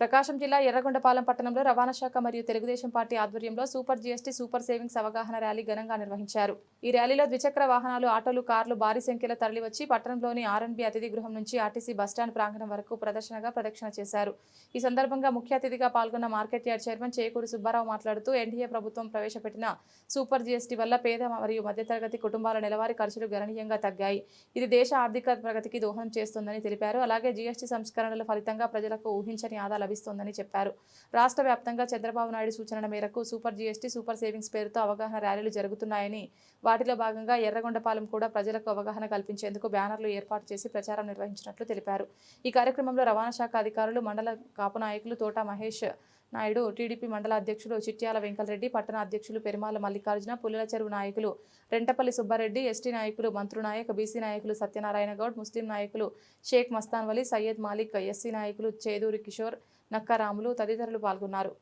ప్రకాశం జిల్లా ఎర్రగొండపాలెం పట్టణంలో రవాణా శాఖ మరియు తెలుగుదేశం పార్టీ ఆధ్వర్యంలో సూపర్ జీఎస్టీ సూపర్ సేవింగ్స్ అవగాహన ర్యాలీ ఘనంగా నిర్వహించారు. ఈ ర్యాలీలో ద్విచక్ర వాహనాలు ఆటోలు కార్లు భారీ సంఖ్యలో తరలివచ్చి పట్టణంలోని ఆర్ఎన్బి అతిథి గృహం నుంచి ఆర్టీసీ బస్టాండ్ ప్రాంగణం వరకు ప్రదర్శనగా ప్రదక్షిణ చేశారు. ఈ సందర్భంగా ముఖ్య అతిథిగా పాల్గొన్న market yard chairman Chekuru Subbarao మాట్లాడుతూ ఎన్డీఏ ప్రభుత్వం ప్రవేశపెట్టిన సూపర్ జీఎస్టీ వల్ల పేద మరియు మధ్యతరగతి కుటుంబాల నెలవారీ ఖర్చులు గణనీయంగా తగ్గాయి. ఇది దేశ ఆర్థిక ప్రగతికి దోహదం చేస్తుందని తెలిపారు. అలాగే జీఎస్టీ సంస్కరణల ఫలితంగా ప్రజలకు ఊహించని ఆదాలు లభిస్తోందని చెప్పారు. రాష్ట్ర వ్యాప్తంగా చంద్రబాబు నాయుడు సూచనల మేరకు సూపర్ జీఎస్టీ సూపర్ సేవింగ్స్ పేరుతో అవగాహన ర్యాలీలు జరుగుతున్నాయని వాటిలో భాగంగా ఎర్రగొండపాలెం కూడా ప్రజలకు అవగాహన కల్పించేందుకు బ్యానర్లు ఏర్పాటు చేసి ప్రచారం నిర్వహించినట్లు తెలిపారు. ఈ కార్యక్రమంలో రవాణా శాఖ అధికారులు మండల కాపు నాయకులు తోట మహేష్ నాయుడు టీడీపీ మండల అధ్యక్షులు చిట్యాల వెంకలరెడ్డి పట్టణ అధ్యక్షులు పెరుమాల మల్లికార్జున పుల్లల చెరువు నాయకులు రెంటపల్లి సుబ్బారెడ్డి ఎస్టీ నాయకులు మంత్రు నాయక్ బీసీ నాయకులు సత్యనారాయణ గౌడ్ ముస్లిం నాయకులు షేక్ మస్తాన్ వలీ సయ్యద్ మాలిక్ ఎస్సీ నాయకులు చేదూరి కిషోర్ నక్కారాములు తదితరులు పాల్గొన్నారు.